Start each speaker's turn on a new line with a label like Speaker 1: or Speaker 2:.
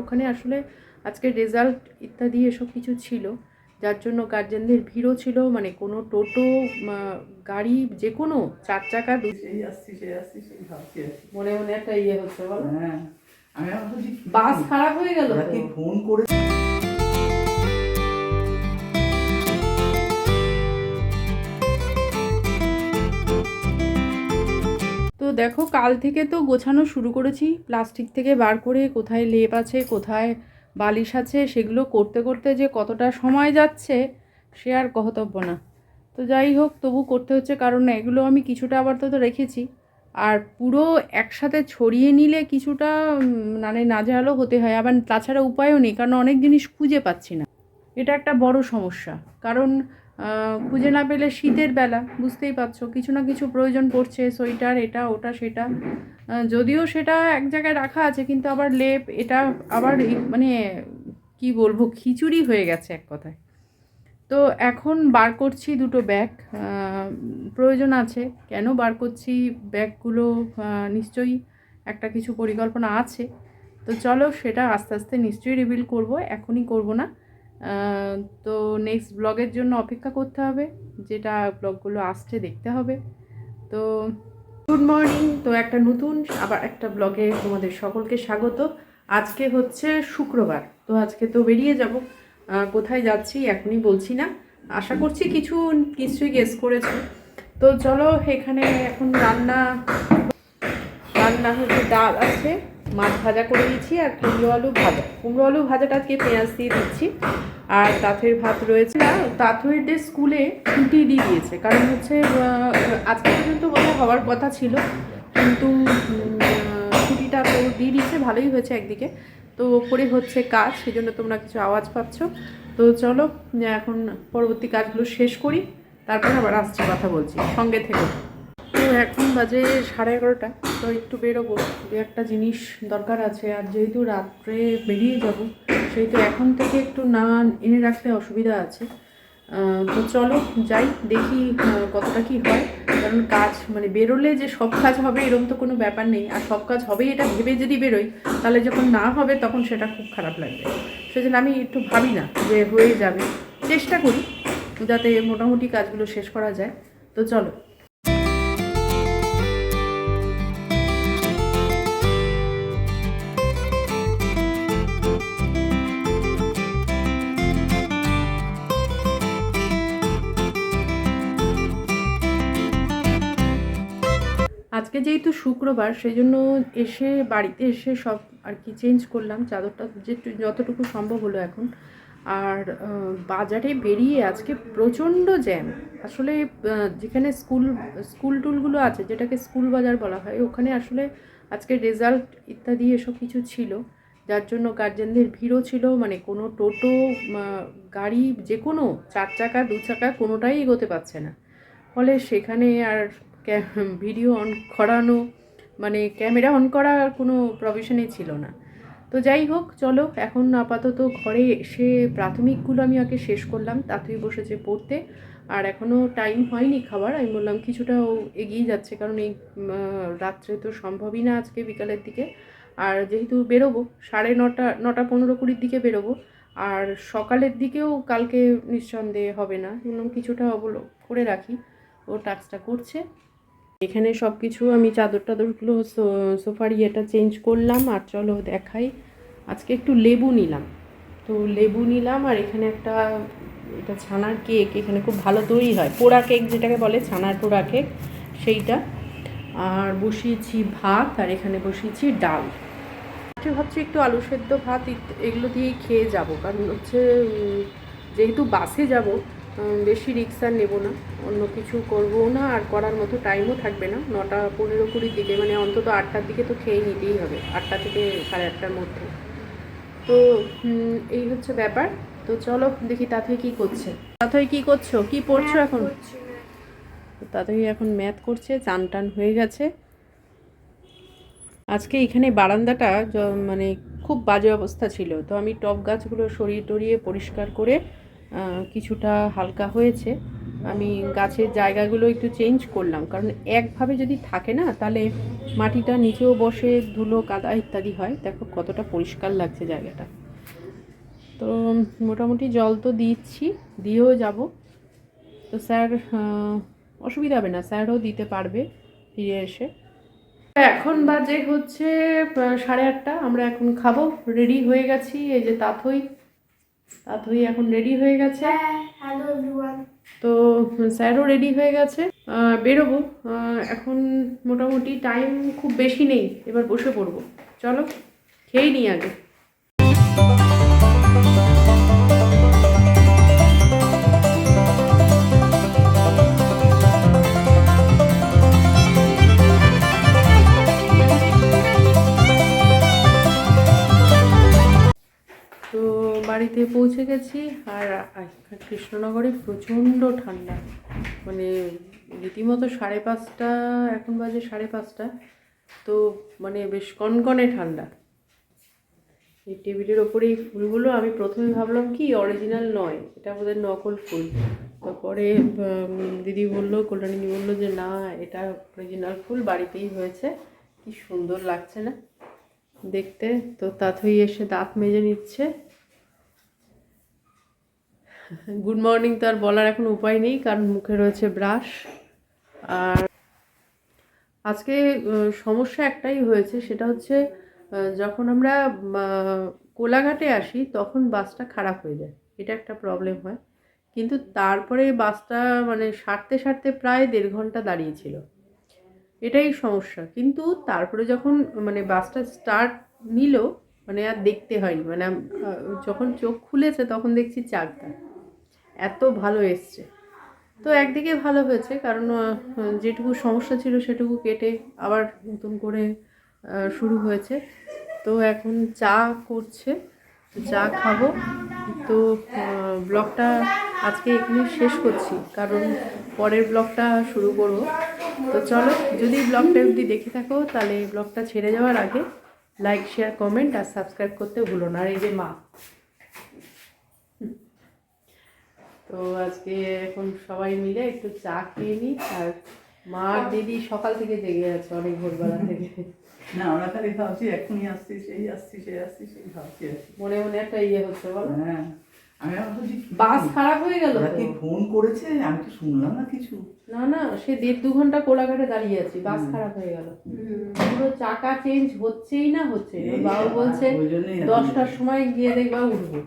Speaker 1: ওখানে আসলে আজকে রেজাল্ট ইত্যাদি এসব কিছু ছিল। যার জন্য গার্জেনদের ভিড়ও ছিল মানে কোনো টোটো গাড়ি যে কোনো চার চাকা। মনে মনে একটা ইয়ে হচ্ছে বলো?
Speaker 2: হ্যাঁ।
Speaker 1: বাস খারাপ হয়ে গেল
Speaker 2: ফোন করে
Speaker 1: তো দেখো, কাল থেকে তো গোছানো শুরু করেছি। প্লাস্টিক থেকে বার করে কোথায় লেপ আছে, কোথায় বালিশ আছে, সেগুলো করতে করতে যে কতটা সময় যাচ্ছে, সে আর কহতব্য না। তো যাই হোক, তবু করতে হচ্ছে, কারণ এগুলো আমি কিছুটা আবার তো রেখেছি। আর পুরো একসাথে ছড়িয়ে নিলে কিছুটা মানে নাজেহালও হতে হয়। আবার তাছাড়া উপায়ও নেই, কারণ অনেক জিনিস খুঁজে পাচ্ছি না। এটা একটা বড় সমস্যা। কারণ খুঁজে না পেলে শীতের বেলা, বুঝতেই পারছ। কিছু না কিছু প্রয়োজন পড়ছে, সোয়েটার এটা, ওটা, সেটা। যদিও সেটা এক জায়গায় রাখা আছে, কিন্তু আবার লেপ, এটা আবার মানে কি বলব, খিচুড়ি হয়ে গেছে এক কথায়। তো এখন বার করছি দুটো ব্যাগ প্রয়োজন আছে। কেন বার করছি ব্যাগগুলো? নিশ্চয়ই একটা কিছু পরিকল্পনা আছে। তো চলো সেটা আস্তে আস্তে নিশ্চয়ই রিভিল করব, এখনই করব না। তো নেক্সট ব্লগের জন্য অপেক্ষা করতে হবে, যেটা ব্লগগুলো আসছে দেখতে হবে। তো গুড মর্নিং তো একটা নতুন, আবার একটা ব্লগে তোমাদের সকলকে স্বাগত। আজকে হচ্ছে শুক্রবার, তো আজকে তো বেরিয়ে যাব। কোথায় যাচ্ছি এখনই বলছি না। আশা করছি কিছু নিশ্চয়ই গেস করেছ। তো চলো এখানে এখন রান্না রান্না হচ্ছে ডাল আছে। মাছ ভাজা করে দিয়েছি আর কুমড়ো আলু ভাজা। কুমড়ো আলু ভাজাটা আজকে পেঁয়াজ দিয়ে দিচ্ছি। আর তাঁতের ভাত রয়েছে। তাঁতেরদের স্কুলে ছুটি দিয়ে দিয়েছে। কারণ হচ্ছে আজকে পর্যন্ত বোধহয় হওয়ার কথা ছিল। কিন্তু ছুটিটা তো দিয়ে দিয়েছে। ভালোই হয়েছে একদিকে। তো ওপরে হচ্ছে কাজ সেই জন্য তোমরা কিছু আওয়াজ পাচ্ছ। তো চলো, এখন পরবর্তী কাজগুলো শেষ করি। তারপর আবার আসছি, কথা বলছি। সঙ্গে থেকে। এখন বাজে সাড়ে এগারোটা, তো একটু বেরোবো। দু একটা জিনিস দরকার আছে, আর যেহেতু রাত্রে বেরিয়ে যাব, সেহেতু এখন থেকে একটু না এনে রাখলে অসুবিধা আছে। তো চলো যাই, দেখি কতটা কি হয়। কারণ কাজ মানে বেরোলে যে সব কাজ হবে, এরকম তো কোনো ব্যাপার নেই। আর সব কাজ হবে, এটা ভেবে যদি বেরোই, তাহলে যখন না হবে, তখন সেটা খুব খারাপ লাগবে। সেজন্য আমি একটু ভাবি না যে হয়ে যাবে। চেষ্টা করি, যাতে মোটামুটি কাজগুলো শেষ করা যায়। তো চলো। আজকে যেহেতু শুক্রবার সেই জন্য এসে বাড়িতে এসে সব আর কি চেঞ্জ করলাম। চাদরটা যে যতটুকু সম্ভব হলো এখন। আর বাজারে বেরিয়ে আজকে প্রচণ্ড জ্যাম আসলে যেখানে স্কুল স্কুল টুলগুলো আছে, যেটাকে স্কুল বাজার বলা হয়, ওখানে আসলে আজকে রেজাল্ট ইত্যাদি এসব কিছু ছিল। যার জন্য গার্জেনদের ভিড়ও ছিল। মানে কোনো টোটো গাড়ি যে কোনো চার চাকা, দু চাকা কোনোটাই এগোতে পারছে না। ফলে সেখানে আর ভিডিও অন করানো মানে ক্যামেরা অন করার কোনো প্রভিশনই ছিল না। তো যাই হোক, চলো, এখন আপাতত ঘরে এসে প্রাথমিকগুলো আমি আগে শেষ করলাম, তাতেই বসেছে পড়তে। আর এখনও টাইম হয়নি খাবার, আমি বললাম কিছুটাও এগিয়ে যাচ্ছে, কারণ এই রাত্রে তো সম্ভবই না আজকে বিকালের দিকে। আর যেহেতু বেরোবো, সাড়ে নটা নটা পনেরো কুড়ির দিকে বেরোবো, আর সকালের দিকেও কালকে নিঃসন্দেহে হবে না। বললাম কিছুটা অবলো, করে রাখি, ও টাস্কটা করছে। এখানে সব কিছু আমি চাদর টাদরগুলো সোফার ইয়েটা চেঞ্জ করলাম আর চলো দেখাই। আজকে একটু লেবু নিলাম। তো লেবু নিলাম আর এখানে একটা, এটা ছানার কেক, এখানে খুব ভালো তৈরি হয়। পোড়া কেক যেটাকে বলে, ছানার পোড়া কেক, সেইটা। আর বসিয়েছি ভাত আর এখানে বসিয়েছি ডাল। ভাবছি একটু আলু সেদ্ধ ভাত এগুলো দিয়েই খেয়ে যাব। কারণ হচ্ছে যেহেতু বাসে যাব বেশি রিক্স আর নেব না। অন্য কিছু করব না আর করার মতো টাইমও থাকবে না। নটা পনেরো কুড়ির দিকে মানে অন্তত আটটার দিকে তো খেয়ে নিতেই হবে আটটা থেকে সাড়ে আটটার মধ্যে। তো এই হচ্ছে ব্যাপার। তো চলো দেখি তাতে কি করছে। তাতে কি করছ? কি পড়ছো এখন? তাড়াতাড়ি এখন ম্যাথ করছে চান টান হয়ে গেছে। আজকে এখানে বারান্দাটা মানে খুব বাজে অবস্থা ছিল। তো আমি টব গাছগুলো সরিয়ে টরিয়ে পরিষ্কার করে কিছুটা হালকা হয়েছে। আমি গাছের জায়গাগুলো একটু চেঞ্জ করলাম। কারণ একভাবে যদি থাকে না, তাহলে মাটিটা নিচেও বসে ধুলো, কাদা ইত্যাদি হয়। দেখো কতটা পরিষ্কার লাগছে জায়গাটা। তো মোটামুটি জল তো দিচ্ছি, দিয়েও যাব। তো স্যার অসুবিধা হবে না, স্যারও দিতে পারবে ফিরে এসে। এখন বাজে হচ্ছে সাড়ে আটটা। আমরা এখন খাব রেডি হয়ে গেছি। এই যে তাথই তাথই এখন রেডি হয়ে গেছে? তো স্যারও রেডি হয়ে গেছে। আহ, বেরোবো। আহ, এখন মোটামুটি টাইম খুব বেশি নেই। এবার বসে পড়ব। চলো খেয়ে নিই আগে। বাড়িতে পৌঁছে গেছি আর কৃষ্ণনগরে প্রচণ্ড ঠান্ডা। মানে রীতিমতো সাড়ে পাঁচটা, এখন বাজে সাড়ে পাঁচটা। তো মানে বেশ কনকনে ঠান্ডা। এই টেবিলের ওপরে এই ফুলগুলো আমি প্রথমে ভাবলাম কি অরিজিনাল নয়, এটা বোধহয় নকল ফুল। তারপরে দিদি বলল কল্যাণী বলল যে, না, এটা অরিজিনাল ফুল, বাড়িতেই হয়েছে। কি সুন্দর লাগছে না দেখতে। তো তাথই এসে দাঁত মেজে নিচ্ছে। গুড মর্নিং তো আর বলার এখন উপায় নেই, কারণ মুখে রয়েছে ব্রাশ আর আজকে সমস্যা একটাই হয়েছে, সেটা হচ্ছে যখন আমরা কোলাঘাটে আসি, তখন বাসটা খারাপ হয়ে যায়। এটা একটা প্রবলেম হয়। কিন্তু তারপরে বাসটা মানে সারতে সারতে প্রায় দেড় ঘণ্টা দাঁড়িয়েছিল। এটাই সমস্যা। কিন্তু তারপরে যখন মানে বাসটা স্টার্ট নিল মানে আর দেখতে হয়নি। মানে যখন চোখ খুলেছে, তখন দেখছি চারটা। এত ভালো এসছে। তো একদিকে ভালো হয়েছে, কারণ যেটুকু সমস্যা ছিল সেটুকু কেটে আবার নতুন করে শুরু হয়েছে। তো এখন চা করছে চা খাব। তো ব্লগটা আজকে এখানে শেষ করছি, কারণ পরের ব্লগটা শুরু করব। তো চলো, যদি ব্লগটা অবধি দেখে থাকো, তাহলে ব্লগটা ছেড়ে যাওয়ার আগে লাইক শেয়ার কমেন্ট আর সাবস্ক্রাইব করতে ভুলো না। আর এই যে মা তো আজকে এখন সবাই মিলে একটু চা খেয়ে নিই আর মা আর দিদি সকাল থেকে জেগে আছে অনেক ভোরবেলা থেকে।
Speaker 2: না আমরা খালি ভাবছি এখনই আসছি সেই আসছি সেই আসছি সেই ভাবছি
Speaker 1: মনে মনে একটা ইয়ে হচ্ছে বলো।
Speaker 2: হ্যাঁ আমি ভাবছি
Speaker 1: বাস খারাপ হয়ে গেল
Speaker 2: কি ফোন করেছে? আমি তো শুনলাম না কিছু।
Speaker 1: না না সে দেড় দু ঘণ্টা কোলাঘাটে দাঁড়িয়ে আছি বাস খারাপ হয়ে গেল। পুরো চাকা চেঞ্জ হচ্ছেই না হচ্ছে। না বাবু বলছে দশটার সময় গিয়ে দেখবা উঠবো।